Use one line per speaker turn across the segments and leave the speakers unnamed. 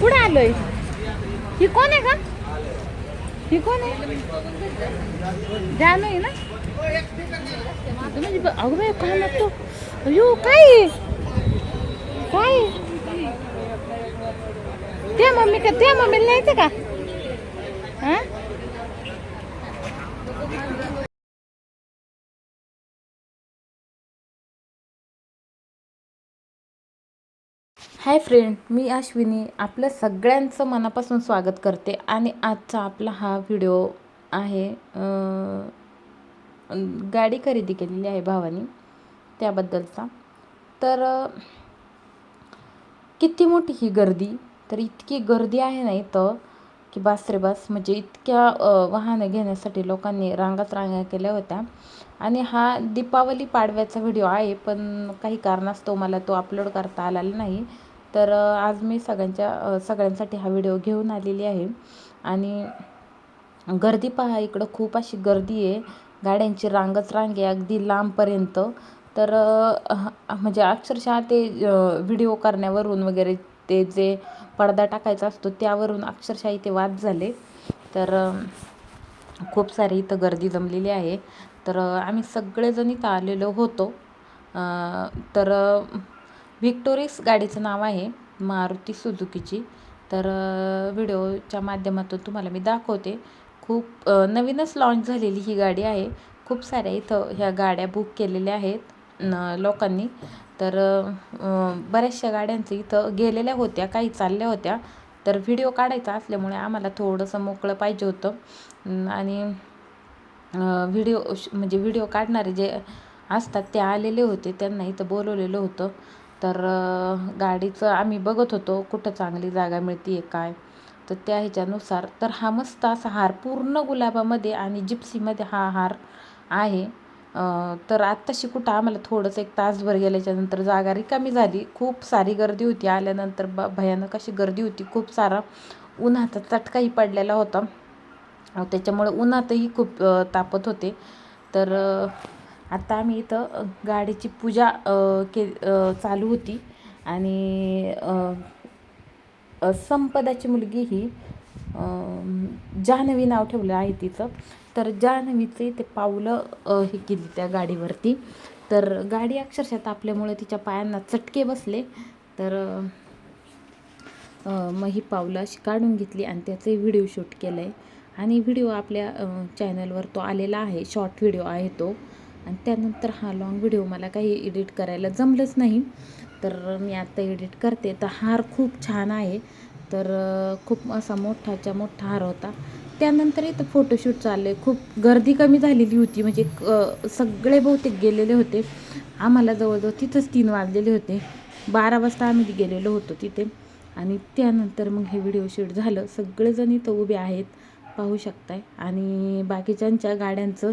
कुठं आलोय? ही कोण आहे का? ही कोण आहे? जानू आहे ना? म्हणजे अगं बाई काय लागतो अयो काय काय ते त्या मम्मी का त्या मम्मीला नाही का? हा? हाय फ्रेंड मी अश्विनी आपलं सगळ्यांचं मनापासून स्वागत करते आणि आजचा आपला हा व्हिडिओ आहे गाडी खरेदी केलेली आहे भावानी त्याबद्दलचा. तर किती मोठी ही गर्दी तर इतकी गर्दी आहे ना इथं की बास रे बास म्हणजे इतक्या वाहनं घेण्यासाठी लोकांनी रांगात रांगा केल्या होत्या. आणि हा दीपावली पाडव्याचा व्हिडिओ आहे पण काही कारणास्तव मला तो अपलोड करता आलेला नाही. तर आज मी सगळ्यांच्या सगळ्यांसाठी हा व्हिडिओ घेऊन आलेली आहे. आणि गर्दी पहा इकडं खूप अशी गर्दी आहे. गाड्यांची रांगच रांग आहे अगदी लांबपर्यंत. तर म्हणजे अक्षरशः ते व्हिडिओ करण्यावरून वगैरे ते जे पडदा टाकायचा असतो त्यावरून अक्षरशः इथे वाद झाले. तर खूप सारी इथं गर्दी जमलेली आहे. तर आम्ही सगळेजण इथं आलेलो होतो. तर व्हिक्टोरिक्स गाडीचं नाव आहे मारुती सुजुकीची तर व्हिडिओच्या माध्यमातून तुम्हाला मी दाखवते. खूप नवीनच लॉन्च झालेली ही गाडी आहे. खूप साऱ्या इथं ह्या गाड्या बुक केलेल्या आहेत न लोकांनी. तर बऱ्याचशा गाड्यांचं इथं गेलेल्या होत्या काही चालल्या होत्या. तर व्हिडिओ काढायचा असल्यामुळे आम्हाला थोडंसं मोकळं पाहिजे होतं. आणि व्हिडिओ म्हणजे व्हिडिओ काढणारे जे असतात ते आलेले होते. त्यांना इथं बोलवलेलं होतं. तर गाडीचं आम्ही बघत होतो कुठं चांगली जागा मिळते आहे काय. तर त्या ह्याच्यानुसार तर हा मस्त असा हार पूर्ण गुलाबामध्ये आणि जिप्सीमध्ये हा हार आहे. तर आत्ताशी कुठं आम्हाला थोडंसं एक तासभर गेल्याच्यानंतर जागा रिकामी झाली. खूप सारी गर्दी होती. आल्यानंतर ब भयानक अशी गर्दी होती. खूप सारा उन्हाचा चटकाही पडलेला होता. त्याच्यामुळे उन्हातही खूप तापत होते. तर आत्ता आता आम्ही इथं गाडीची पूजा के चालू होती. आणि संपदाची मुलगी ही जान्हवी नाव ठेवलं आहे तिचं. तर जान्हवीचे ते पावलं हे केली त्या गाडीवरती. तर गाडी अक्षरशः तापल्यामुळे तिच्या पायांना चटके बसले. तर मग ही पावलं अशी काढून घेतली आणि त्याचे व्हिडिओ शूट केलं. आहे आणि व्हिडिओ आपल्या चॅनलवर तो आलेला आहे. शॉर्ट व्हिडिओ आहे तो. आणि त्यानंतर हा लॉंग व्हिडिओ मला काही एडिट करायला जमलंच नाही. तर मी आत्ता एडिट करते. तर हार खूप छान आहे. तर खूप असा मोठाच्या मोठा हार होता. त्यानंतर इथं फोटोशूट चालले खूप गर्दी कमी झालेली होती. म्हणजे क सगळे बहुतेक गेलेले होते. आम्हाला जवळजवळ तिथंच तीन वाजलेले होते. बारा वाजता आम्ही गेलेलो होतो तिथे. आणि त्यानंतर मग हे व्हिडिओ शूट झालं. सगळेजण इथं उभे आहेत. पाहू शकताय. आणि बाकीच्यांच्या गाड्यांचं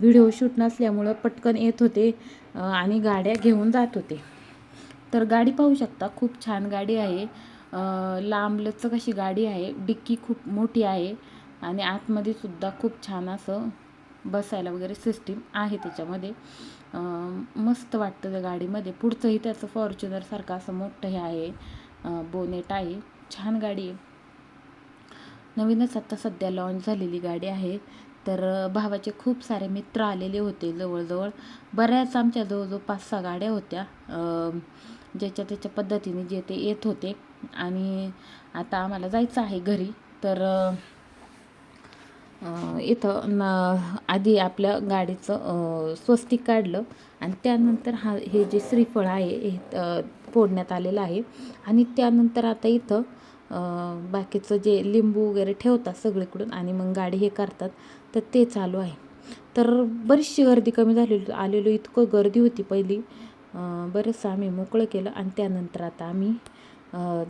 व्हिडिओ शूट नसल्यामुळं पटकन येत होते आणि गाड्या घेऊन जात होते. तर गाडी पाहू शकता खूप छान गाडी आहे. लांबलचक अशी गाडी आहे. डिक्की खूप मोठी आहे. आणि आतमध्ये सुद्धा खूप छान असं बसायला वगैरे सिस्टीम आहे त्याच्यामध्ये. मस्त वाटतं त्या गाडीमध्ये. पुढचंही त्याचं फॉर्च्युनरसारखं असं मोठं हे आहे. बोनेट आहे. छान गाडी आहे. नवीनच आत्ता सध्या लॉन्च झालेली गाडी आहे. तर भावाचे खूप सारे मित्र आलेले होते जवळजवळ. बऱ्याच आमच्या जवळजवळ पाच सहा गाड्या होत्या ज्याच्या त्याच्या पद्धतीने जे ते येत होते. आणि आता आम्हाला जायचं आहे घरी. तर इथं न आधी आपल्या गाडीचं स्वस्तिक काढलं. आणि त्यानंतर हा हे जे श्रीफळ आहे हे फोडण्यात आलेलं आहे. आणि त्यानंतर आता इथं बाकीचं जे लिंबू वगैरे ठेवतात सगळीकडून आणि मग गाडी हे करतात तर ते चालू आहे. तर बरीचशी गर्दी कमी झालेली आलेलो इतकं गर्दी होती पहिली. बरंचसं आम्ही मोकळं केलं आणि त्यानंतर आता आम्ही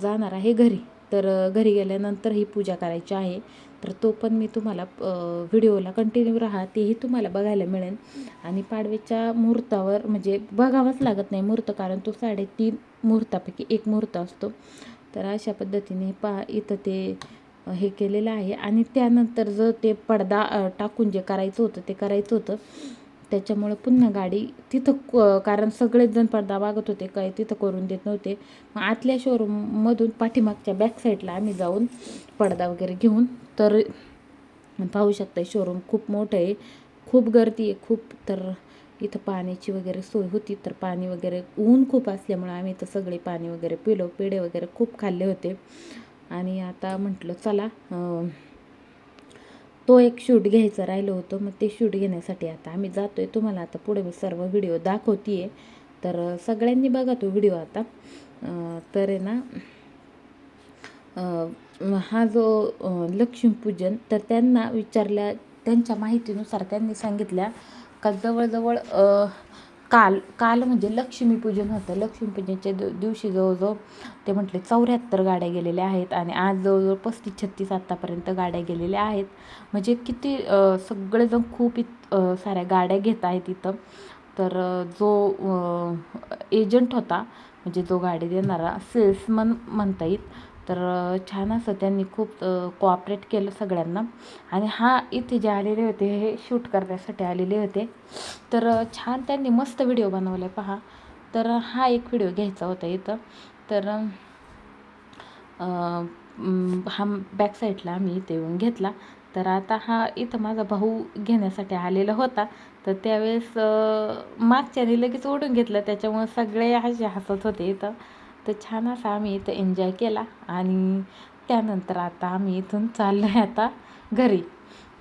जाणार आहे घरी. तर घरी गेल्यानंतर ही पूजा करायची आहे. तर तो पण मी तुम्हाला व्हिडिओला कंटिन्यू राहा तेही तुम्हाला बघायला मिळेल. आणि पाडव्याच्या मुहूर्तावर म्हणजे बघावंच लागत नाही मुहूर्त कारण तो साडेतीन मुहूर्तापैकी एक मुहूर्त असतो. तर अशा पद्धतीने पहा इथं ते हे केलेलं आहे. आणि त्यानंतर जर ते पडदा टाकून जे करायचं होतं ते करायचं होतं. त्याच्यामुळं पुन्हा गाडी तिथं क कारण सगळेच जण पडदा मागत होते काय तिथं करून देत नव्हते. मग आतल्या शोरूममधून पाठीमागच्या बॅक साईडला आम्ही जाऊन पडदा वगैरे घेऊन तर पाहू शकता शोरूम खूप मोठं आहे. खूप गर्दी आहे खूप तर इथं पाण्याची वगैरे सोय होती तर पाणी वगैरे ऊन खूप असल्यामुळे आम्ही इथं सगळे पाणी वगैरे पिलो पेढे वगैरे खूप खाल्ले होते. आणि आता म्हटलं चला तो एक शूट घ्यायचं राहिलं होतं मग ते शूट घेण्यासाठी आता आम्ही जातो आहे तुम्हाला आता पुढे मी सर्व व्हिडिओ दाखवते आहे तर सगळ्यांनी बघा तो व्हिडिओ आता. तर आहे ना हा जो लक्ष्मीपूजन तर त्यांना विचारल्या त्यांच्या माहितीनुसार त्यांनी सांगितल्या का जवळजवळ काल काल म्हणजे लक्ष्मीपूजन होतं. लक्ष्मीपूजनच्या दिवशी जवळजवळ ते म्हटले चौऱ्याहत्तर गाड्या गेलेल्या आहेत आणि आज जवळजवळ पस्तीस छत्तीस आत्तापर्यंत गाड्या गेलेल्या आहेत. म्हणजे किती सगळेजण खूप इत साऱ्या गाड्या घेत आहेत इथं. तर जो एजंट होता म्हणजे जो गाडी देणारा सेल्समन म्हणता येईल तर छान असं त्यांनी खूप कोऑपरेट केलं सगळ्यांना. आणि हा इथे जे आलेले होते हे शूट करण्यासाठी आलेले होते. तर छान त्यांनी मस्त व्हिडिओ बनवले पहा. तर हा एक व्हिडिओ घ्यायचा होता इथं. तर हा बॅक साईडला आम्ही इथे येऊन घेतला. तर आता हा इथं माझा भाऊ घेण्यासाठी आलेला होता. तर त्यावेळेस मागच्याने लगेच ओढून घेतलं. त्याच्यामुळं सगळे असे हसत होते इथं. तर छान असा आम्ही इथं एन्जॉय केला. आणि त्यानंतर आता आम्ही इथून चाललो आहे आता घरी.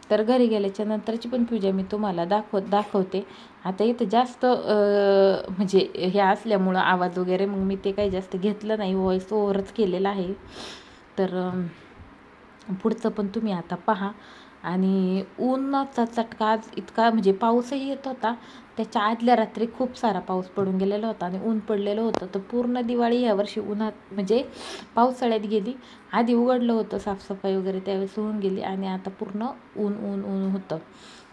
तर घरी गेल्याच्या नंतरची पण पूजा मी तुम्हाला दाखव दाखवते. आता इथं जास्त म्हणजे हे असल्यामुळं आवाज वगैरे मग मी ते काही जास्त घेतलं नाही. व्हॉईस ओव्हरच केलेला आहे. तर पुढचं पण तुम्ही आता पहा. आणि ऊनचा चटका आज इतका म्हणजे पाऊसही येत होता. त्याच्या आदल्या रात्री खूप सारा पाऊस पडून गेलेला होता आणि ऊन पडलेलं होतं. तर पूर्ण दिवाळी यावर्षी उन्हात म्हणजे पावसाळ्यात गेली. आधी उघडलं होतं साफसफाई वगैरे त्यावेळेस होऊन गेली आणि आता पूर्ण ऊन ऊन ऊन होतं.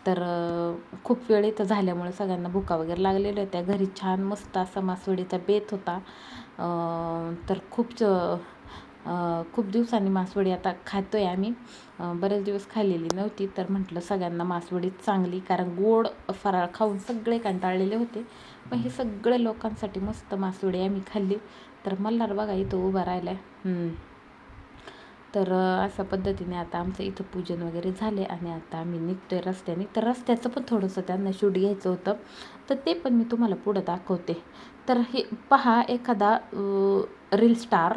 तर खूप वेळ इथं झाल्यामुळे सगळ्यांना भुका वगैरे लागलेल्या होत्या. घरी छान मस्त असा मासवडीचा बेत होता. तर खूप खूप दिवसांनी मासवडी आता खातो आहे आम्ही बरेच दिवस खाल्लेली नव्हती तर म्हटलं सगळ्यांना मासवडी चांगली कारण गोड फराळ खाऊन सगळे कंटाळलेले होते. पण हे सगळे लोकांसाठी मस्त मासवडी आम्ही खाल्ली. तर मल्हार बघा इथं उभा राहिला आहे तर अशा पद्धतीने आता आमचं इथं पूजन वगैरे झाले आणि आता आम्ही निघतो आहे रस्त्याने. तर रस्त्याचं पण थोडंसं त्यांना शूट घ्यायचं होतं. तर ते पण मी तुम्हाला पुढं दाखवते. तर हे पहा एखादा रील स्टार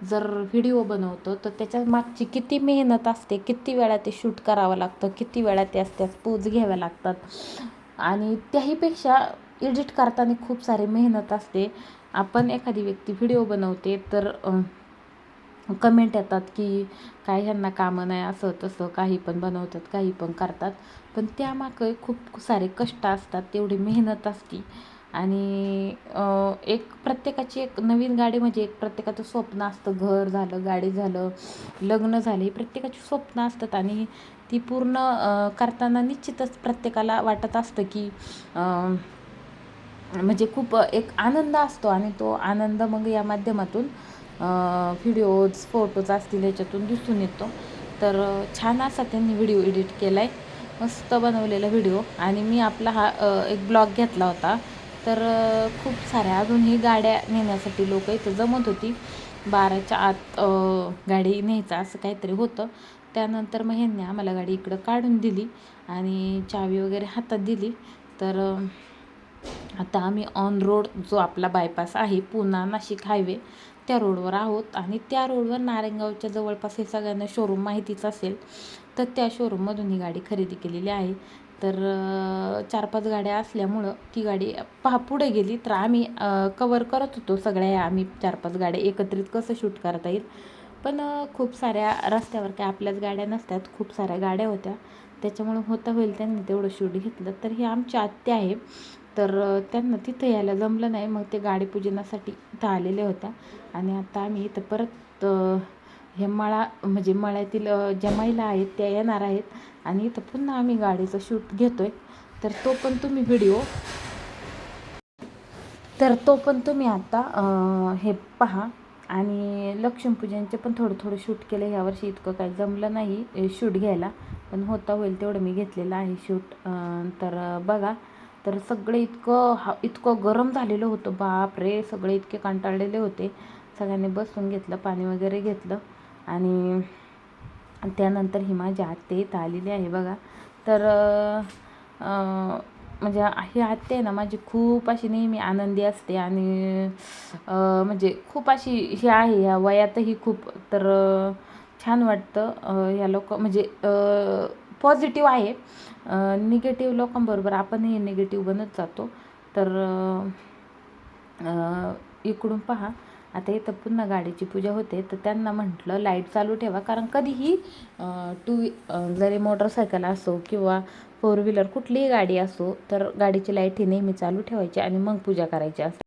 जर व्हिडिओ बनवतो तर त्याच्या मागची किती मेहनत असते किती वेळा ते शूट करावं लागतं किती वेळा ते असत्यास पोज घ्याव्या लागतात. आणि त्याहीपेक्षा एडिट करताना खूप सारी मेहनत असते. आपण एखादी व्यक्ती व्हिडिओ बनवते तर कमेंट येतात की काय ह्यांना कामं नाही असं तसं काही पण बनवतात काही पण करतात. पण त्यामागं खूप सारे कष्ट असतात तेवढी मेहनत असती. आणि एक प्रत्येकाची एक नवीन गाडी म्हणजे एक प्रत्येकाचं स्वप्न असतं. घर झालं गाडी झालं लग्न झालं ही प्रत्येकाची स्वप्न असतात. आणि ती पूर्ण करताना निश्चितच प्रत्येकाला वाटत असतं की म्हणजे खूप एक आनंद असतो. आणि तो आनंद मग या माध्यमातून व्हिडिओज फोटोज असतील याच्यातून दिसून येतो. तर छान असा त्यांनी व्हिडिओ एडिट केला आहे मस्त बनवलेला व्हिडिओ. आणि मी आपला हा एक ब्लॉग घेतला होता. तर खूप साऱ्या अजूनही गाड्या नेण्यासाठी लोक इथं जमत होती. बाराच्या आत गाडी न्यायचा असं काहीतरी होतं. त्यानंतर मग ह्यांनी आम्हाला गाडी इकडं काढून दिली आणि चावी वगैरे हातात दिली. तर आता आम्ही ऑन रोड जो आपला बायपास आहे पुणा नाशिक हायवे त्या रोडवर आहोत. आणि त्या रोडवर नारायणगावच्या जवळपास हे सगळ्यांना शोरूम माहितीच असेल तर त्या शोरूममधून ही गाडी खरेदी केलेली आहे. तर चार पाच गाड्या असल्यामुळं ती गाडी पहा पुढे गेली तर आम्ही कवर करत होतो सगळ्या. आम्ही चार पाच गाड्या एकत्रित कसं शूट करता येईल? पण खूप साऱ्या रस्त्यावर काय आपल्याच गाड्या नसतात. खूप साऱ्या गाड्या होत्या. त्याच्यामुळं होता होईल त्यांनी तेवढं शूट घेतलं. तर ही आमची आत्या आहे. तर त्यांना तिथं यायला जमलं नाही. मग ते गाडी पूजनासाठी इथं आलेल्या होत्या. आणि आता आम्ही इथं परत हे मळा म्हणजे मळ्यातील ज्या महिला आहेत त्या येणार आहेत. आणि इथं पुन्हा आम्ही गाडीचं शूट घेतो आहे तर तो पण तुम्ही व्हिडिओ तर तो पण तुम्ही आता हे पहा. आणि लक्ष्मीपूजनचे पण थोडं थोडं शूट केलं. यावर्षी इतकं काही जमलं नाही शूट घ्यायला. पण होता होईल तेवढं मी घेतलेलं आहे शूट. तर बघा. तर सगळे इतकं हा इतकं गरम झालेलं होतं. बाप रे सगळे इतके कंटाळलेले होते. सगळ्यांनी बसून घेतलं पाणी वगैरे घेतलं. आणि त्यानंतर ही माझी आत्ते इथं आलेली आहे बघा. तर म्हणजे ही आत्या आहे ना माझी खूप अशी नेहमी आनंदी असते आणि म्हणजे खूप अशी ही आहे ह्या वयातही खूप तर छान वाटतं ह्या लोक म्हणजे पॉझिटिव्ह आहे. निगेटिव्ह लोकांबरोबर आपणही निगेटिव्ह बनत जातो. तर इकडून पहा. आता इथं पुन्हा गाडीची पूजा होते तर त्यांना म्हटलं लाइट चालू ठेवा. कारण कधीही टू जरी मोटरसायकल असो किंवा फोर व्हीलर कुठलीही गाडी असो तर गाडीची लाइट ही नेहमी चालू ठेवायची आणि मग पूजा करायची असते.